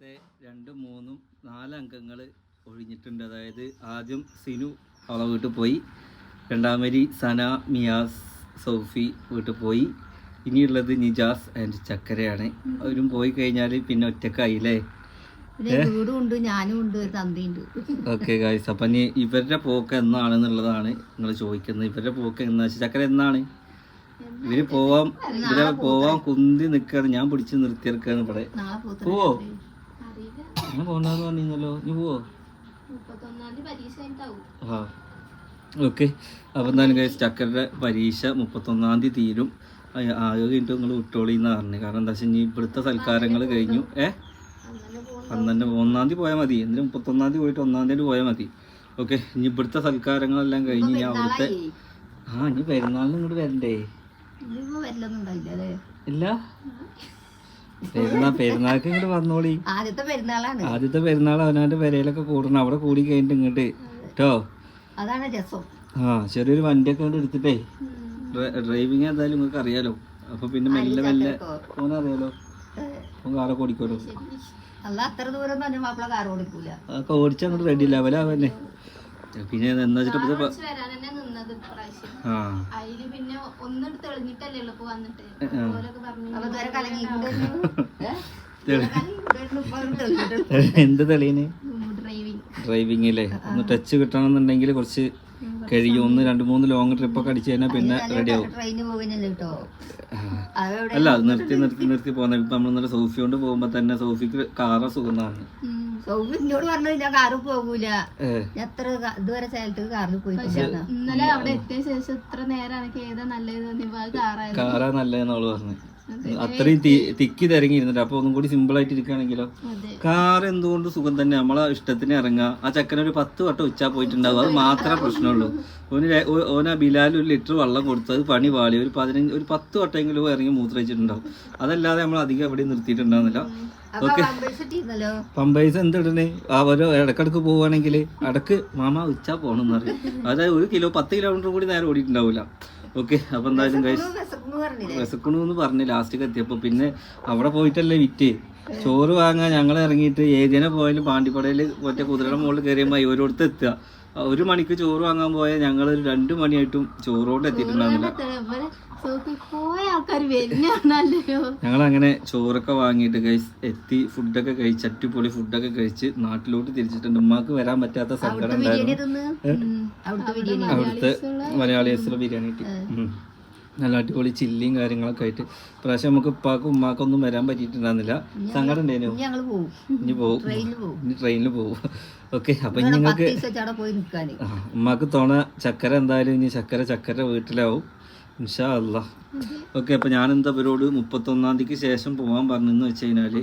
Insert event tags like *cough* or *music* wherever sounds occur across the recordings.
നേരത്തെ രണ്ടും മൂന്നും നാല് അംഗങ്ങൾ ഒഴിഞ്ഞിട്ടുണ്ട്. അതായത് ആദ്യം സിനു അവളെ വീട്ടിൽ പോയി. രണ്ടാമരി സന മിയാസ് സൗഫി വീട്ടിൽ പോയി. ഇനിയുള്ളത് നിജാസ് ആൻഡ് ചക്കരയാണ്. അവരും പോയി കഴിഞ്ഞാൽ പിന്നെ ഒറ്റക്കായില്ലേ? പിന്നെ വീടും ഉണ്ട് ഞാനും ഉണ്ട് ഒരു തന്തയുണ്ട് ഓക്കെ ഗായ്സ് അപ്പം ഇനി ഇവരുടെ പോക്ക് എന്നാണെന്നുള്ളതാണ് നിങ്ങൾ ചോദിക്കുന്നത്. ഇവരുടെ പോക്ക് എന്നാ? ചക്കര എന്നാണ്? ഇവർ പോവാൻ ഇവരെ പോവാൻ കുന്തി നിൽക്കാണ് ഞാൻ പിടിച്ച് നിർത്തിയെടുക്കാണ് ഇവിടെ. പോവോ? ഞാൻ പോണ്ടെന്ന് പറഞ്ഞല്ലോ നീ പോവോ ആ ഓക്കെ. അപ്പം എന്തായാലും കഴിച്ച് ചക്കരുടെ പരീക്ഷ മുപ്പത്തൊന്നാം തീയതി തീരും. ആകെ കഴിഞ്ഞിട്ട് നിങ്ങൾ വിട്ടോളി എന്ന് പറഞ്ഞു. കാരണം എന്താ വെച്ചാൽ ഇനി ഇവിടുത്തെ സൽക്കാരങ്ങൾ കഴിഞ്ഞു. ഏ? പന്ത്രണ്ട് ഒന്നാം തീയതി പോയാൽ മതി. എന്തിനും മുപ്പത്തൊന്നാം തീയതി പോയിട്ട് ഒന്നാം തീയതി പോയാൽ മതി. ഓക്കെ. ഇനി ഇവിടുത്തെ സൽക്കാരങ്ങളെല്ലാം കഴിഞ്ഞ് ഇനി അവിടുത്തെ ആ ഇനി പെരുന്നാളിന് ഇങ്ങോട്ട് വരണ്ടേ? ഇല്ല? പെരുന്നാൾ പെരുന്നാൾക്ക് ഇങ്ങോട്ട് വന്നോളി. ആദ്യത്തെ പെരുന്നാളാണ്. ആദ്യത്തെ പെരുന്നാൾ അവനവന്റെ പെരയിലൊക്കെ കൂടണം അവിടെ കൂടി കഴിഞ്ഞിട്ട് ഇങ്ങോട്ട് കേട്ടോ അതാണ് രസം. ആ ചെറിയൊരു വണ്ടിയൊക്കെ കൊണ്ട് എടുത്തിട്ടേ. ഡ്രൈവിങ് എന്തായാലും നിങ്ങൾക്ക് അറിയാലോ. അപ്പൊ പിന്നെ മെല്ലെ മെല്ലെ ഓനറിയാലോ ഓൻ കാറൊക്കെ ഓടിക്കോലോ. അല്ല അത്ര ദൂരം തന്നെ മാപ്പിള കാർ ഓടിക്കൂല. അതൊക്കെ ഓടിച്ച് അങ്ങോട്ട് റെഡി ലെവലാവന്നെ പിന്നെ എന്താ വെച്ചിട്ട് *laughs* ഇപ്പൊ ആ. അതിൽ പിന്നെ ഒന്നും തെളിഞ്ഞിട്ടല്ലേ ഇപ്പൊ വന്നിട്ട്. പറഞ്ഞു എന്ത് തെളിയിന് ഡ്രൈവിംഗ് ഡ്രൈവിംഗ് അല്ലേ ഒന്ന് ടച്ച് കിട്ടണമെന്നുണ്ടെങ്കിൽ കുറച്ച് കഴിയും. ഒന്ന് രണ്ട് മൂന്ന് ലോങ് ട്രിപ്പ് ഒക്കെ അടിച്ചു കഴിഞ്ഞാൽ പിന്നെ റെഡി ആവും. അല്ല നിർത്തി നിർത്തി നിർത്തി പോകുന്ന ഇപ്പൊ നമ്മൾ ഇന്നലെ സോഫി കൊണ്ട് പോകുമ്പോ തന്നെ സോഫിക്ക് കാറ സുഖമാണ് സൗഫിനോട് എന്നോട് പറഞ്ഞു ഞാൻ കാറിൽ പോകൂല. എത്ര ഇതുവരെ സ്ഥലത്ത് കാറിൽ പോയിട്ടില്ല. ഇന്നലെ അവിടെ എത്തിയ ശേഷം ഇത്ര നേരം ഏതാ നല്ലത് കാറാ നല്ലതെന്നോൾ പറഞ്ഞു അത്രയും തിക്കി തിരങ്ങിയിരുന്നിട്ട് അപ്പൊ ഒന്നും കൂടി സിമ്പിൾ ആയിട്ട് ഇരിക്കുകയാണെങ്കിലോ? കാർ എന്തുകൊണ്ട് സുഖം തന്നെ നമ്മളെ ഇഷ്ടത്തിന് ഇറങ്ങുക ആ ചക്കന ഒരു പത്ത് വട്ടം ഉച്ചാ പോയിട്ടുണ്ടാവും അത് മാത്രമേ പ്രശ്നമുള്ളൂ. ഓന് ഓന ബിലാൽ ഒരു ലിറ്റർ വെള്ളം കൊടുത്തത് അത് പണി പാളി. ഒരു പതിനഞ്ച് ഒരു പത്ത് വട്ടമെങ്കിലും ഇറങ്ങി മൂത്രയിച്ചിട്ടുണ്ടാവും അതല്ലാതെ നമ്മൾ അധികം എവിടെ നിർത്തിയിട്ടുണ്ടാവുന്നില്ല. ഓക്കെ. പമ്പൈസ് എന്തിടണേ അവരോ ഇടക്കിടക്ക് പോവുകയാണെങ്കിൽ ഇടയ്ക്ക് മാമ ഉച്ച പോകണമെന്ന് പറയും. അതായത് ഒരു കിലോ പത്ത് കിലോമീറ്റർ കൂടി നേരെ ഓടിയിട്ടുണ്ടാവില്ല ഓക്കെ അപ്പൊ എന്തായാലും വിശക്കണു എന്ന് പറഞ്ഞ് ലാസ്റ്റ് എത്തിയപ്പോ പിന്നെ അവിടെ പോയിട്ടല്ലേ വിറ്റ്. ചോറ് വാങ്ങാൻ ഞങ്ങൾ ഇറങ്ങിയിട്ട് ഏതിനെ പോയാലും പാണ്ടിപ്പടയിൽ മറ്റേ കുതിരയുടെ മുകളിൽ കയറിയുമ്പോൾ ഇവരോടത്ത് എത്തുക. ഒരു മണിക്ക് ചോറ് വാങ്ങാൻ പോയാൽ ഞങ്ങൾ ഒരു രണ്ടു മണിയായിട്ടും ചോറോണ്ട് ആൾക്കാർ വരുന്നല്ലോ ഞങ്ങൾ അങ്ങനെ ചോറൊക്കെ വാങ്ങിയിട്ട് കഴിച്ച് എത്തി ഫുഡൊക്കെ കഴിച്ച് അടിപൊളി ഫുഡൊക്കെ കഴിച്ച് നാട്ടിലോട്ട് തിരിച്ചിട്ടുണ്ട്. ഉമ്മാക്ക് വരാൻ പറ്റാത്ത സങ്കടം ഉണ്ടായിരുന്നു. അവിടുത്തെ മലയാളീസിലെ ബിരിയാണി കിട്ടി. നല്ല അടിപൊളി ചില്ലിയും കാര്യങ്ങളൊക്കെ ആയിട്ട്. പ്രാവശ്യം നമുക്ക് ഉപ്പാക്കും ഉമ്മാക്കൊന്നും വരാൻ പറ്റിയിട്ടുണ്ടായിരുന്നില്ല. സങ്കടം ഉണ്ടായിരുന്നു ഇനി പോകും ഇനി ട്രെയിനിൽ പോകും ഓക്കെ അപ്പൊ ഇനി നിങ്ങൾക്ക് ഉമ്മാക്ക് തോണ ചക്കര എന്തായാലും ഇനി ചക്കര ചക്കര വീട്ടിലാവും. ഇൻഷാ അല്ല ഓക്കെ അപ്പൊ ഞാൻ എന്താ ഇവരോട് മുപ്പത്തൊന്നാം തീയതിക്ക് ശേഷം പോകാൻ പറഞ്ഞെന്ന് വെച്ച് കഴിഞ്ഞാൽ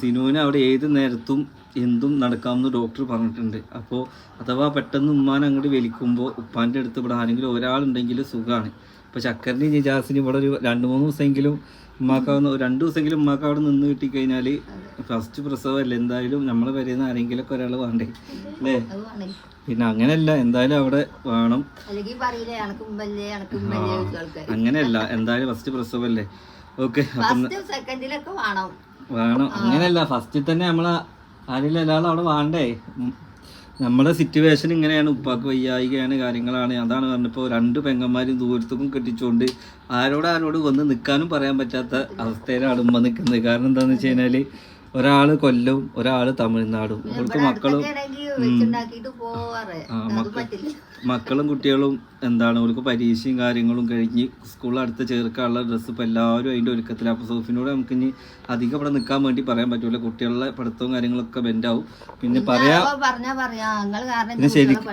സിനുവിന് അവിടെ ഏത് നേരത്തും എന്തും നടക്കാമെന്ന് ഡോക്ടർ പറഞ്ഞിട്ടുണ്ട്. അപ്പോൾ അഥവാ പെട്ടെന്ന് ഉമ്മാൻ അങ്ങോട്ട് വലിക്കുമ്പോൾ ഉപ്പാന്റെ അടുത്ത് ഇവിടെ ആരെങ്കിലും ഒരാളുണ്ടെങ്കിൽ സുഖമാണ് ഇപ്പോൾ ചക്കറിന്റെയും ജിജാസിന് ഇവിടെ ഒരു രണ്ട് മൂന്ന് ദിവസമെങ്കിലും ഉമ്മാക്കാവുന്ന രണ്ട് ദിവസമെങ്കിലും ഉമ്മാക്ക് അവിടെ നിന്ന് കിട്ടിക്കഴിഞ്ഞാൽ ഫസ്റ്റ് പ്രസവമല്ല എന്തായാലും നമ്മളെ വരുന്ന ആരെങ്കിലുമൊക്കെ ഒരാൾ വേണ്ടേ? അല്ലേ? പിന്നെ അങ്ങനെയല്ല. എന്തായാലും അവിടെ വേണം. അങ്ങനെയല്ല. എന്തായാലും ഫസ്റ്റ് പ്രസവമല്ലേ ഓക്കെ അപ്പം സെക്കൻഡിലൊക്കെ വേണം. വേണം. അങ്ങനെയല്ല ഫസ്റ്റിൽ തന്നെ നമ്മളെ ആരില്ല ഒരാൾ അവിടെ വേണ്ടേ. നമ്മുടെ സിറ്റുവേഷൻ ഇങ്ങനെയാണ്. ഉപ്പാക്ക് വയ്യായികയാണ് കാര്യങ്ങളാണ്. അതാണ് പറഞ്ഞപ്പോൾ രണ്ട് പെങ്ങന്മാരും ദൂരത്തേക്കും കെട്ടിച്ചുകൊണ്ട് ആരോട് ആരോട് വന്ന് നിൽക്കാനും പറയാൻ പറ്റാത്ത അവസ്ഥയിലാണ് ഉമ്മ നിൽക്കുന്നത് കാരണം എന്താണെന്ന് വെച്ച് കഴിഞ്ഞാൽ ഒരാൾ കൊല്ലവും ഒരാൾ തമിഴ്നാടും. അവൾക്ക് മക്കളും പോവാറ്. മക്കളും കുട്ടികളും എന്താണ് അവർക്ക് പരീക്ഷയും കാര്യങ്ങളും കഴിഞ്ഞ് സ്കൂളിൽ അടുത്ത് ചേർക്കാനുള്ള ഡ്രസ്സ് ഇപ്പം എല്ലാവരും അതിന്റെ ഒരുക്കത്തിലാണ് അപ്പോൾ സോഫിനോട് നമുക്ക് ഇനി അധികം ഇവിടെ നിൽക്കാൻ വേണ്ടി പറയാൻ പറ്റൂല. കുട്ടികളുടെ പഠിത്തവും കാര്യങ്ങളൊക്കെ ബെൻഡാവും. പിന്നെ പറയാ പിന്നെ ശരിക്കും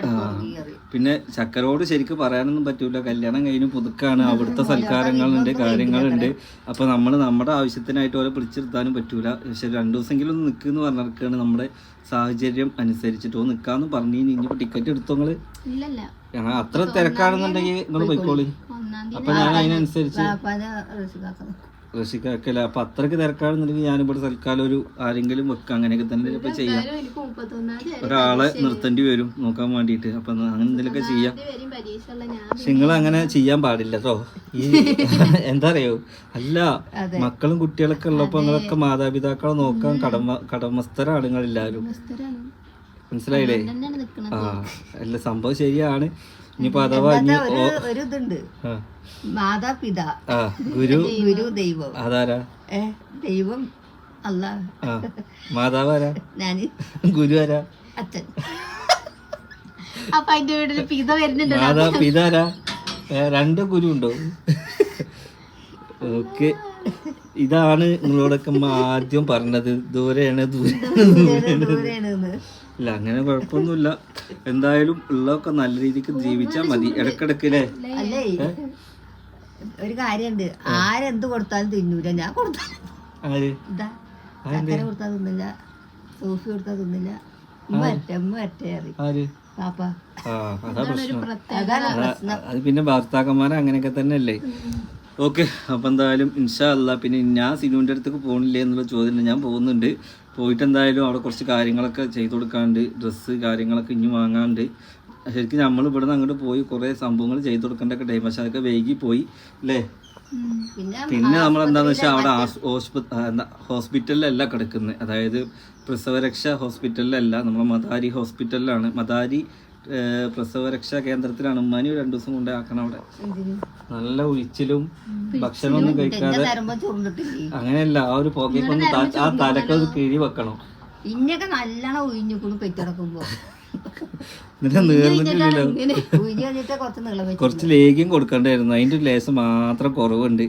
പിന്നെ ചക്കരോട് ശരിക്കും പറയാനൊന്നും പറ്റൂല. കല്യാണം കഴിഞ്ഞ് പുതുക്കാണ്. അവിടുത്തെ സൽക്കാരങ്ങളുണ്ട് കാര്യങ്ങളുണ്ട്. അപ്പൊ നമ്മൾ നമ്മുടെ ആവശ്യത്തിനായിട്ട് ഓരോ പിടിച്ചിരുത്താനും പറ്റൂല. പക്ഷെ രണ്ടു ദിവസമെങ്കിലും ഒന്ന് നിൽക്കുന്ന് പറഞ്ഞിരിക്കുകയാണ് നമ്മുടെ സാഹചര്യം അനുസരിച്ചിട്ട് ഓ നിക്കാന്ന് പറഞ്ഞു ഇനിയിപ്പോ ടിക്കറ്റ് എടുത്തോ നിങ്ങൾ? ആ, അത്ര തിരക്കാണെന്നുണ്ടെങ്കിൽ നിങ്ങൾ പോയിക്കോളി. അപ്പൊ ഞാൻ അതിനനുസരിച്ച് റഷിക്കാക്കല്ല അപ്പൊ അത്രയ്ക്ക് തിരക്കാണെന്നുണ്ടെങ്കിൽ ഞാനിവിടെ തൽക്കാലം ഒരു ആരെങ്കിലും വെക്കാം. അങ്ങനെയൊക്കെ തന്നെ ഇപ്പൊ ചെയ്യാം. ഒരാളെ നിർത്തേണ്ടി വരും നോക്കാൻ വേണ്ടിട്ട് അപ്പൊ അങ്ങനെ എന്തെങ്കിലുമൊക്കെ ചെയ്യാം. പക്ഷെ നിങ്ങൾ അങ്ങനെ ചെയ്യാൻ പാടില്ല കേട്ടോ ഈ *laughs* എന്താ അറിയോ അല്ല മക്കളും കുട്ടികളൊക്കെ ഉള്ളപ്പോ നിങ്ങളൊക്കെ മാതാപിതാക്കളെ നോക്കാൻ കടമ കടമസ്ഥരാണ് അവസ്ഥരാണ് മനസ്സിലായില്ലേ? ആ അല്ല സംഭവം ശരിയാണ്. ഇനിയിപ്പോ അഥവാ ഇനി ഒരു ഇതുണ്ട് മാതാപിതാ. ഗുരു. ഗുരു ദൈവം. അതാരാ? ദൈവം അല്ലാ മാതാവാരാ ഗുരു ആരാ? അച്ഛൻ. അപ്പൊ അതിന്റെ വീട്ടിൽ പിത വരുന്നുണ്ട് മാതാ പിതാരാ രണ്ട് ഗുരു ഉണ്ടോ? ഓക്കെ. ഇതാണ് നിങ്ങളോടൊക്കെ ആദ്യം പറഞ്ഞത്. ദൂരെയാണ് ദൂരെയാണ് ദൂരെയാണ്. ഇല്ല അങ്ങനെ കുഴപ്പമൊന്നുമില്ല. എന്തായാലും ഉള്ളതൊക്കെ നല്ല രീതിക്ക് ജീവിച്ചാൽ മതി. ഇടക്കിടക്കില്ലേ അല്ലേ? ഒരു കാര്യണ്ട്. ആരെന്ത് കൊടുത്താലും തിന്നൂല. ഞാൻ കൊടുത്താലും ആര്? ഇതാ ചക്കര കൊടുത്താൽ തിന്നില്ല. സൂഫി കൊടുത്താൽ തിന്നില്ല. ഉമ്മ വരട്ടെ ഉമ്മ വരട്ടെ അറി പാപ്പ. ആ അതാ പിന്നെ ഭർത്താക്കന്മാരെ അങ്ങനെയൊക്കെ തന്നെയല്ലേ? ഓക്കെ അപ്പം എന്തായാലും ഇൻഷാ അല്ല പിന്നെ ഞാൻ സിനുവിന്റെ അടുത്തേക്ക് പോകണില്ലേ എന്നുള്ള ചോദ്യം ഞാൻ പോകുന്നുണ്ട്. പോയിട്ട് എന്തായാലും അവിടെ കുറച്ച് കാര്യങ്ങളൊക്കെ ചെയ്തു കൊടുക്കാണ്ട് ഡ്രസ്സ് കാര്യങ്ങളൊക്കെ ഇനി വാങ്ങാണ്ട് ശരിക്കും നമ്മൾ ഇവിടെ നിന്ന് അങ്ങോട്ട് പോയി കുറേ സംഭവങ്ങൾ ചെയ്തു കൊടുക്കേണ്ടൊക്കെ ടൈം പക്ഷെ അതൊക്കെ വൈകി പോയി അല്ലേ? പിന്നെ നമ്മൾ എന്താണെന്ന് വെച്ചാൽ അവിടെ ഹോസ്പിറ്റലിലല്ല കിടക്കുന്നത് അതായത് പ്രസവരക്ഷ ഹോസ്പിറ്റലിലല്ല. നമ്മൾ മദാരി ഹോസ്പിറ്റലിലാണ്. മദാരി ഏ, പ്രസവരക്ഷാ കേന്ദ്രത്തിലാണ് ഉമ്മാനി രണ്ടു ദിവസം കൊണ്ട് ആക്കണം അവിടെ. നല്ല ഒഴിച്ചിലും ഭക്ഷണമൊന്നും കഴിക്കാതെ അങ്ങനെയല്ല ആ ഒരു പുകയൊക്കെ ആ തലക്ക് ഒന്ന് കിഴി വെക്കണം. ഇന്നൊക്കെ നല്ലോണം ഉയിഞ്ഞുക്കുന്നു പെറ്റിടക്കുമ്പോ കുറച്ച് ലേഖ്യം കൊടുക്കണ്ടായിരുന്നു. അതിന്റെ ഒരു ലേശം മാത്രം കുറവുണ്ട്.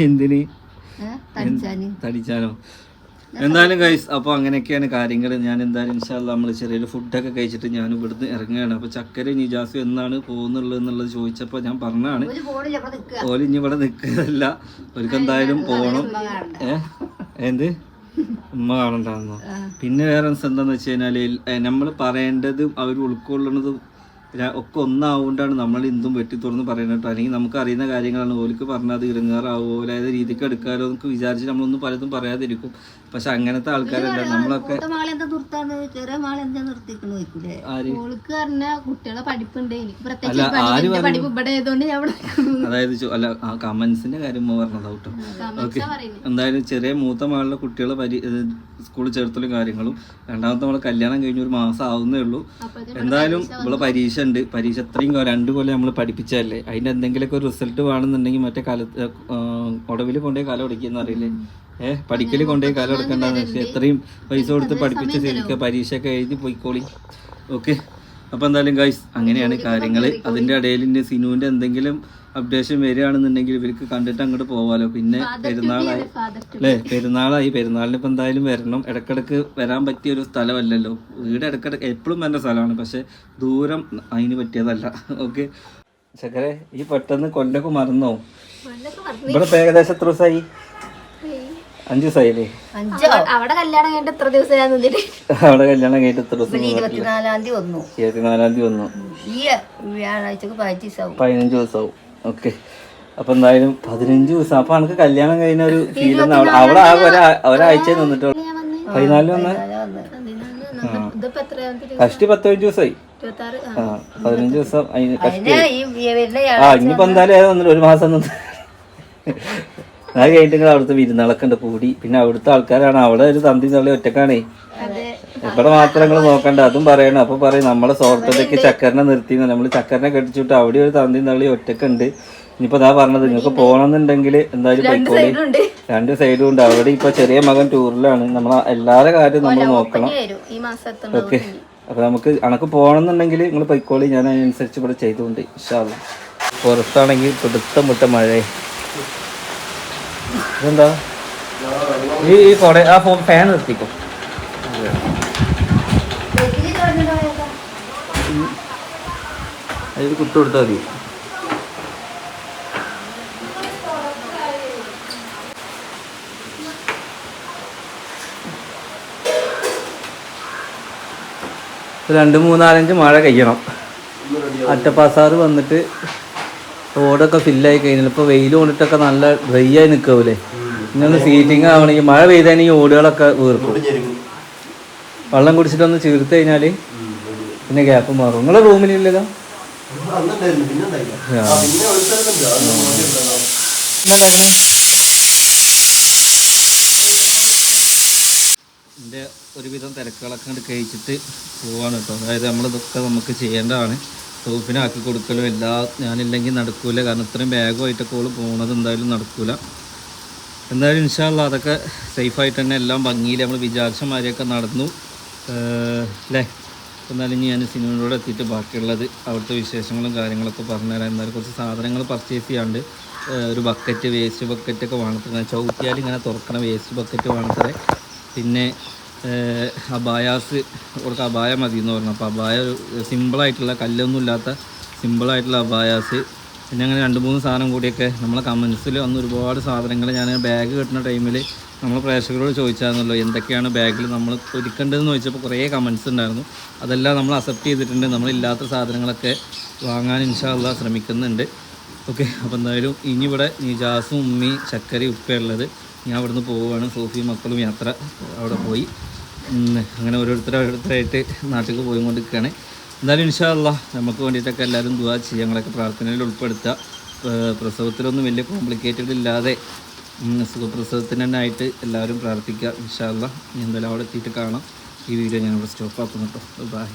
എന്തിന്? തടിച്ചാനോ? എന്തായാലും ഗൈസ് അപ്പോൾ അങ്ങനെയൊക്കെയാണ് കാര്യങ്ങൾ ഞാൻ എന്തായാലും ഇൻഷാല്ല നമ്മൾ ചെറിയൊരു ഫുഡൊക്കെ കഴിച്ചിട്ട് ഞാൻ ഇവിടുന്ന് ഇറങ്ങുകയാണ്. അപ്പോൾ ചക്കര നിജാസ് എന്നാണ് പോകുന്നുള്ളത് എന്നുള്ളത് ചോദിച്ചപ്പോൾ ഞാൻ പറഞ്ഞാണ് ഓൽ ഇനി ഇവിടെ നിൽക്കുന്നതല്ല ഒരു എന്തായാലും പോകണം ഏ? എന്ത്? ഉമ്മ കാണണ്ടാന്നോ? പിന്നെ വേറെ എന്താന്ന് വെച്ച് കഴിഞ്ഞാൽ നമ്മൾ പറയേണ്ടതും അവർ ഉൾക്കൊള്ളുന്നതും ഒക്കെ ഒന്നാവുകൊണ്ടാണ് നമ്മൾ ഇന്നും വെട്ടി തുറന്ന് പറയുന്നത് കേട്ടോ. അല്ലെങ്കിൽ നമുക്ക് അറിയുന്ന കാര്യങ്ങളാണ്. ഓലിക്ക് പറഞ്ഞാൽ അത് ഇറങ്ങാറാവോ അതായത് രീതിക്ക് എടുക്കാറോ എന്നൊക്കെ വിചാരിച്ച് നമ്മളൊന്നും പലതും പറയാതിരിക്കും. പക്ഷെ അങ്ങനത്തെ ആൾക്കാരല്ല നമ്മളൊക്കെ അല്ല, ആര് പറഞ്ഞു? അതായത് അല്ല ആ കമന്റ്സിന്റെ കാര്യം പറഞ്ഞതാ കേട്ടോ. ഓക്കെ. എന്തായാലും ചെറിയ മൂത്ത മകളുടെ കുട്ടികളെ പരി സ്കൂളിൽ ചേർത്തലും കാര്യങ്ങളും രണ്ടാമത്തെ നമ്മളെ കല്യാണം കഴിഞ്ഞ ഒരു മാസം ആവുന്നേ ഉള്ളൂ. എന്തായാലും ഇവിടെ പരീക്ഷ ഉണ്ട്. പരീക്ഷ അത്രയും രണ്ട് കൊല്ലം നമ്മൾ പഠിപ്പിച്ചതല്ലേ? അതിന്റെ എന്തെങ്കിലുമൊക്കെ ഒരു റിസൾട്ട് വേണമെന്നുണ്ടെങ്കിൽ മറ്റേ കാലത്ത് ഒടവിൽ കൊണ്ടുപോയി കാലം ഒടിക്കുന്ന അറിയില്ലേ ഏഹ് പഠിക്കൽ കൊണ്ടുപോയി കാലം എടുക്കണ്ടെന്ന് വെച്ചാൽ എത്രയും പൈസ കൊടുത്ത് പഠിപ്പിച്ച ശരിക്കും പരീക്ഷയൊക്കെ എഴുതി പോയിക്കോളി. ഓക്കെ. അപ്പൊ എന്തായാലും ഗൈസ് അങ്ങനെയാണ് കാര്യങ്ങൾ അതിന്റെ ഇടയിൽ ഇനി സിനുവിന്റെ എന്തെങ്കിലും അപ്ഡേഷൻ വരികയാണെന്നുണ്ടെങ്കിൽ ഇവർക്ക് കണ്ടിട്ട് അങ്ങോട്ട് പോവാലോ. പിന്നെ പെരുന്നാളായി. അല്ലേ? പെരുന്നാളായി. പെരുന്നാളിന് ഇപ്പം എന്തായാലും വരണം. ഇടക്കിടക്ക് വരാൻ പറ്റിയ ഒരു സ്ഥലമല്ലല്ലോ. വീട് ഇടക്കിടക്ക് എപ്പോഴും വരേണ്ട സ്ഥലമാണ്. പക്ഷെ ദൂരം അതിന് പറ്റിയതല്ല. ഓക്കെ. ചക്കരെ ഈ പെട്ടെന്ന് കൊല്ലൊക്കെ മറന്നോ? ഇവിടെ ഏകദേശം എത്ര ദിവസമായി? അഞ്ചു ദിവസമായില്ലേ അഞ്ചോ അവിടെ കല്യാണം കഴിഞ്ഞിട്ട് എത്ര ദിവസം ഞാൻ നിന്നിട്ട്? അവിടെ കല്യാണം കഴിഞ്ഞിട്ട് എത്ര ദിവസം ഇരുപത്തിനാലാം തീയതി വന്നു. ഇരുപത്തിനാലാം തീയതി വന്നു. ഈ വ്യാഴാഴ്ചക്ക് പതിനഞ്ച് ദിവസമാവും പതിനഞ്ച് ദിവസമാവും ഓക്കെ. അപ്പൊ എന്തായാലും പതിനഞ്ച് ദിവസം. അപ്പൊ എനിക്ക് കല്യാണം കഴിഞ്ഞ ഒരു ഫീൽ അവിടെ ഒരാ ഒരാഴ്ച നിന്നിട്ടുള്ളൂ. പതിനാലിന് വന്ന. ദിവസം? കഷ്ടി പത്ത് പതിനഞ്ച് ദിവസമായി ആ. പതിനഞ്ച് ദിവസം അതിന് കഷ്ടി. ആ ഇനിയിപ്പോ എന്തായാലും ഏതോ ഒരു മാസം നിന്ന്. അത് കഴിഞ്ഞിട്ട് നിങ്ങൾ അവിടുത്തെ വിരുന്നാളൊക്കെ ഉണ്ട് കൂടി. പിന്നെ അവിടുത്തെ ആൾക്കാരാണ്. അവിടെ ഒരു തന്തി തള്ളി ഒറ്റക്കാണേ. ഇവിടെ മാത്രം നിങ്ങൾ നോക്കണ്ട. അതും പറയണം. അപ്പൊ പറയും നമ്മളെ സ്വാർത്ഥതയ്ക്ക് ചക്കരനെ നിർത്തി നമ്മൾ ചക്കരനെ കെട്ടിച്ചിട്ട് അവിടെ ഒരു തന്തി തള്ളി ഒറ്റക്കുണ്ട്. ഇനിയിപ്പോ അതാ പറഞ്ഞത്. നിങ്ങൾക്ക് പോകണമെന്നുണ്ടെങ്കിൽ എന്തായാലും പോയിക്കോളി. രണ്ട് സൈഡും ഉണ്ട്. അവിടെ ഇപ്പൊ ചെറിയ മകൻ ടൂറിലാണ്. നമ്മൾ എല്ലാവരുടെ കാര്യം നമ്മൾ നോക്കണം. ഓക്കെ. അപ്പൊ നമുക്ക് അണക്ക് പോകണമെന്നുണ്ടെങ്കിൽ നിങ്ങൾ പൊയ്ക്കോളി. ഞാൻ അതിനനുസരിച്ച് ഇവിടെ ചെയ്തുകൊണ്ട് ഇഷ്ടമാണ് പുറത്താണെങ്കിൽ പിടുത്തം മുട്ട മഴ ഇതെന്താ? ഈ ഈ ആ രണ്ട് മൂന്നാലഞ്ച് മഴ കഴിയണം. അറ്റപ്പാസാറ് വന്നിട്ട് റോഡൊക്കെ ഫില്ലായി കഴിഞ്ഞാൽ ഇപ്പോൾ വെയിൽ കൊണ്ടിട്ടൊക്കെ നല്ല ഡ്രൈ ആയി നിൽക്കാവൂലേ ഇങ്ങനെ സീറ്റിംഗ് ആവണമെങ്കിൽ മഴ പെയ്താണെങ്കിൽ ഓടുകളൊക്കെ വീർക്കും. വെള്ളം കുടിച്ചിട്ടൊന്ന് ചീർത്ത് കഴിഞ്ഞാൽ പിന്നെ ഗ്യാപ്പ് മാറും. നിങ്ങളെ റൂമിലില്ലല്ലോ? എന്റെ ഒരുവിധം തിരക്കുകളൊക്കെ കണ്ട് കഴിച്ചിട്ട് പോവാണ് കേട്ടോ. അതായത് നമ്മളിതൊക്കെ നമുക്ക് ചെയ്യേണ്ടതാണ്. സോപ്പിനാക്കി കൊടുക്കലും എല്ലാ ഞാനില്ലെങ്കിൽ നടക്കൂല. കാരണം ഇത്രയും ബാഗുമായിട്ടൊക്കെ ഓൾ പോണത് എന്തായാലും നടക്കൂല. എന്തായാലും ഇൻഷാല്ല അതൊക്കെ സേഫായിട്ട് തന്നെ എല്ലാം ഭംഗിയിൽ നമ്മൾ വിചാരിച്ച മാതിരിയൊക്കെ നടന്നു. അല്ലേ എന്നാലും ഞാൻ സിനിമയിലൂടെ എത്തിയിട്ട് ബാക്കിയുള്ളത് അവിടുത്തെ വിശേഷങ്ങളും കാര്യങ്ങളൊക്കെ പറഞ്ഞുതരാം. എന്നാലും കുറച്ച് സാധനങ്ങൾ പർച്ചേസ് ചെയ്യാണ്ട് ഒരു ബക്കറ്റ് വേസ്റ്റ് ബക്കറ്റൊക്കെ വേണത്ര ചവിട്ടിയാൽ ഇങ്ങനെ തുറക്കണ വേസ്റ്റ് ബക്കറ്റ് വേണത്രേ പിന്നെ അബായാസ് കുറച്ച് അബായ മതി എന്ന് പറഞ്ഞു. അപ്പോൾ അബായ സിമ്പിളായിട്ടുള്ള കല്ലൊന്നും ഇല്ലാത്ത സിമ്പിളായിട്ടുള്ള അബായാസ് പിന്നെ അങ്ങനെ രണ്ട് മൂന്ന് സാധനം കൂടിയൊക്കെ നമ്മളെ കമൻസിൽ വന്ന് ഒരുപാട് സാധനങ്ങൾ ഞാൻ ബാഗ് കെട്ടുന്ന ടൈമിൽ നമ്മൾ പ്രേക്ഷകരോട് ചോദിച്ചായിരുന്നല്ലോ എന്തൊക്കെയാണ് ബാഗിൽ നമ്മൾ ഒരുക്കേണ്ടതെന്ന് ചോദിച്ചപ്പോൾ കുറേ കമൻസ് ഉണ്ടായിരുന്നു. അതെല്ലാം നമ്മൾ അക്സെപ്റ്റ് ചെയ്തിട്ടുണ്ട്. നമ്മളില്ലാത്ത സാധനങ്ങളൊക്കെ വാങ്ങാൻ ഇൻഷാല്ല ശ്രമിക്കുന്നുണ്ട്. ഓക്കെ അപ്പോൾ എന്തായാലും ഇനി ഇവിടെ നിജാസും ഉമ്മി ചക്കരയും ഉപ്പയുള്ളത് ഞാൻ അവിടുന്ന് പോവുകയാണ്. സോഫിയും മക്കളും യാത്ര അവിടെ പോയി. അങ്ങനെ ഓരോരുത്തർ ഓരോരുത്തരായിട്ട് നാട്ടിൽ പോയി കൊണ്ടിരിക്കുകയാണ് എന്തായാലും ഇൻഷാല്ല നമുക്ക് വേണ്ടിയിട്ടൊക്കെ എല്ലാവരും ദുവാ ചെയ്യുക ഞങ്ങളൊക്കെ പ്രാർത്ഥനയിൽ ഉൾപ്പെടുത്തുക. പ്രസവത്തിലൊന്നും വലിയ കോംപ്ലിക്കേറ്റഡ് ഇല്ലാതെ സുഖപ്രസവത്തിന് തന്നെ ആയിട്ട് എല്ലാവരും പ്രാർത്ഥിക്കുക ഇൻഷാല്ല എന്തായാലും അവിടെ എത്തിയിട്ട് കാണാം. ഈ വീഡിയോ ഞാൻ ഇവിടെ സ്റ്റോപ്പ് ആക്കുന്നു കേട്ടോ ബൈ